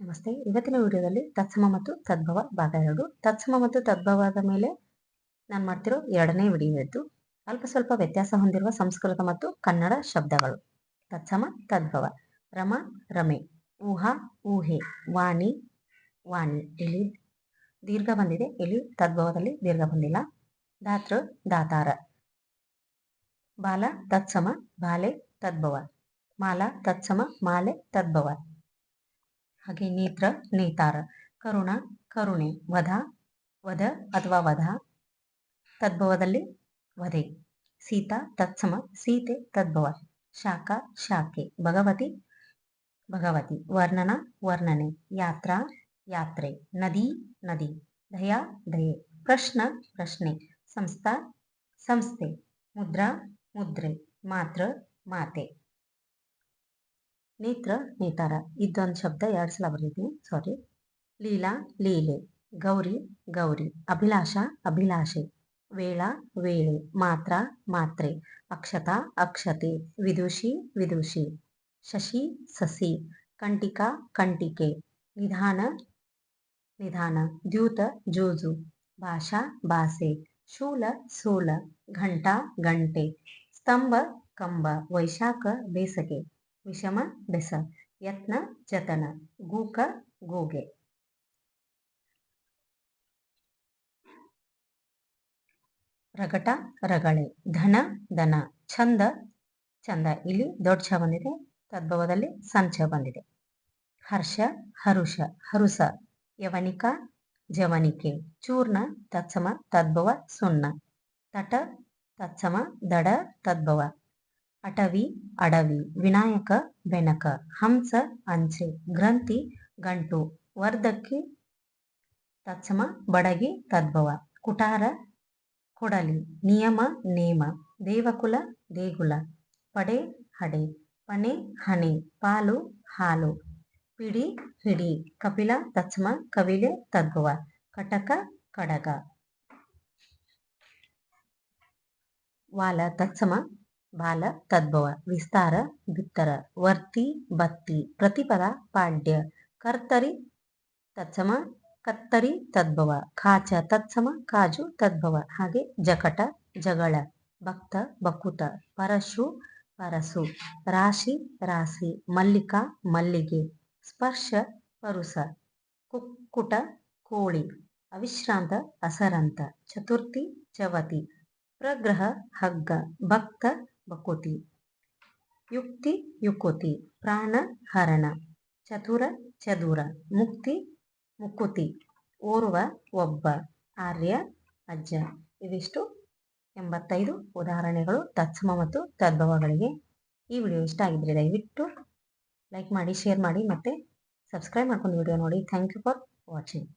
ನಮಸ್ತೆ. ಇವತ್ತಿನ ವಿಡಿಯೋದಲ್ಲಿ ತತ್ಸಮ ಮತ್ತು ತದ್ಭವ ಭಾಗ ಎರಡು. ತತ್ಸಮ ಮತ್ತು ತದ್ಭವದ ಮೇಲೆ ನಾನು ಮಾಡ್ತಿರೋ ಎರಡನೇ ವಿಡಿಯೋ ಇದ್ದು, ಅಲ್ಪ ಸ್ವಲ್ಪ ವ್ಯತ್ಯಾಸ ಹೊಂದಿರುವ ಸಂಸ್ಕೃತ ಮತ್ತು ಕನ್ನಡ ಶಬ್ದಗಳು. ತತ್ಸಮ, ತದ್ಭವ. ರಮ, ರಮೆ. ಊಹಾ, ಊಹೆ. ವಾಣಿ ವಾಣಿ. ಇಲ್ಲಿ ದೀರ್ಘ ಬಂದಿದೆ. ಇಲ್ಲಿ ತದ್ಭವದಲ್ಲಿ ದೀರ್ಘ ಬಂದಿಲ್ಲ. ದಾತೃ, ದಾತಾರ. ಬಾಲ, ತತ್ಸಮ. ಬಾಲೆ, ತದ್ಭವ. ಮಾಲ, ತತ್ಸಮ. ಮಾಲೆ, ತದ್ಭವ. ಹಾಗೆ ನೇತ್ರ, ನೇತಾರ. ಕರುಣ, ಕರುಣೆ. ವಧ ವಧ ಅಥವಾ ವಧ. ತದ್ಭವದಲ್ಲಿ ವಧೆ. ಸೀತಾ, ತತ್ಸಮ. ಸೀತೆ, ತದ್ಭವ. ಶಾಖ, ಶಾಖೆ. ಭಗವತಿ ಭಗವತಿ. ವರ್ಣನ, ವರ್ಣನೆ. ಯಾತ್ರಾ, ಯಾತ್ರೆ. ನದಿ ನದಿ. ದಯಾ, ದಯೆ. ಪ್ರಶ್ನ, ಪ್ರಶ್ನೆ. ಸಂಸ್ಥಾ, ಸಂಸ್ಥೆ. ಮುದ್ರಾ, ಮುದ್ರೆ. ಮಾತೃ, ಮಾತೆ. ನೇತ್ರ, ನೇತಾರ ಇದೊಂದು ಶಬ್ದ ಎರಡು ಸಲ ಬರೀತೀನಿ ಸಾರಿ ಲೀಲಾ, ಲೀಲೆ, ಗೌರಿ ಗೌರಿ, ಅಭಿಲಾಷ, ಅಭಿಲಾಷೆ, ವೇಳ ವೇಳೆ ಮಾತ್ರ, ಮಾತ್ರೆ, ಅಕ್ಷತಾ, ಅಕ್ಷತೆ, ವಿದುಷಿ ವಿದುಷಿ, ಶಶಿ, ಸಸಿ ಕಂಟಿಕಾ ಕಂಟಿಕೆ ನಿಧಾನ ನಿಧಾನ, ದ್ಯೂತ, ಜೂಜು, ಭಾಷಾ ಭಾಷೆ ಶೂಲ, ಸೂಲ, ಘಂಟಾ ಗಂಟೆ ಸ್ತಂಭ, ಕಂಬ, ವೈಶಾಖ, ಬೇಸಗೆ. ವಿಷಮ, ಬೆಸ, ಯತ್ನ, ಜತನ, ಗೂಕ, ಗೂಗೆ. ರಗಟ, ರಗಳೆ, ಧನ ದನ ಛಂದ ಚಂದ ಇಲ್ಲಿ ದೊಡ್ಡ ಛ ಬಂದಿದೆ, ತದ್ಭವದಲ್ಲಿ ಸಂಚ ಬಂದಿದೆ. ಹರ್ಷ, ಹರುಷ, ಹರುಸ, ಯವನಿಕ, ಜವನಿಕೆ, ಚೂರ್ಣ, ತತ್ಸಮ, ತದ್ಭವ, ಸುಣ್ಣ. ತಟ, ತತ್ಸಮ, ದಡ, ತದ್ಭವ. ಅಟವಿ, ಅಡವಿ, ವಿನಾಯಕ, ಬೆನಕ, ಹಂಸ, ಅಂಚೆ, ಗ್ರಂಥಿ, ಗಂಟು, ವರ್ಧಕ್ಕೆ, ತತ್ಸಮ, ಬಡಗಿ, ತದ್ಭವ, ಕುಟಾರ, ಕೊಡಲಿ, ನಿಯಮ, ನೇಮ, ದೇವಕುಲ, ದೇಗುಲ, ಪಡೆ, ಹಡೆ, ಪನೆ, ಹಣೆ, ಪಾಲು, ಹಾಲು, ಪಿಡಿ, ಹಿಡಿ, ಕಪಿಲ, ತತ್ಸಮ ಕವಿಲೆ ತದ್ಭವ, ಕಟಕ, ಕಡಗ. ವಾಲ, ತತ್ಸಮ ಬಾಲ, ತದ್ಭವ, ವಿಸ್ತಾರ, ಬಿತ್ತರ, ವರ್ತಿ, ಬತ್ತಿ, ಪ್ರತಿಪದ, ಪಾಡ್ಯ, ಕರ್ತರಿ, ತತ್ಸಮ, ಕತ್ತರಿ, ತದ್ಭವ, ಖಾಚ, ತತ್ಸಮ ಕಾಜು ತದ್ಭವ, ಹಾಗೆ ಜಕಟ, ಜಗಳ, ಭಕ್ತ ಬಕುತ ಪರಶು, ಪರಸು, ರಾಶಿ ರಾಶಿ ಮಲ್ಲಿಕಾ, ಮಲ್ಲಿಗೆ, ಸ್ಪರ್ಶ, ಪರುಸ, ಕುಕ್ಕುಟ, ಕೋಳಿ, ಅವಿಶ್ರಾಂತ, ಅಸರಂತ, ಚತುರ್ಥಿ, ಚವತಿ, ಪ್ರಗ್ರಹ, ಹಗ್ಗ, ಭಕ್ತ ಬಕುತಿ ಯುಕ್ತಿ ಯುಕೋತಿ ಪ್ರಾಣ ಹರಣ. ಚತುರ ಚದುರ. ಮುಕ್ತಿ ಮುಕುತಿ ಓರ್ವ ಒಬ್ಬ. ಆರ್ಯ ಅಜ್ಜ. ಇವಿಷ್ಟು ಎಂಬತ್ತೈದು ಉದಾಹರಣೆಗಳು ತತ್ಸಮ ಮತ್ತು ತದ್ಭವಗಳಿಗೆ. ಈ ವಿಡಿಯೋ ಇಷ್ಟ ಆಗಿದ್ರೆ ದಯವಿಟ್ಟು ಲೈಕ್ ಮಾಡಿ, ಶೇರ್ ಮಾಡಿ ಮತ್ತು ಸಬ್ಸ್ಕ್ರೈಬ್ ಮಾಡ್ಕೊಂಡು ವಿಡಿಯೋ ನೋಡಿ. Thank you for watching.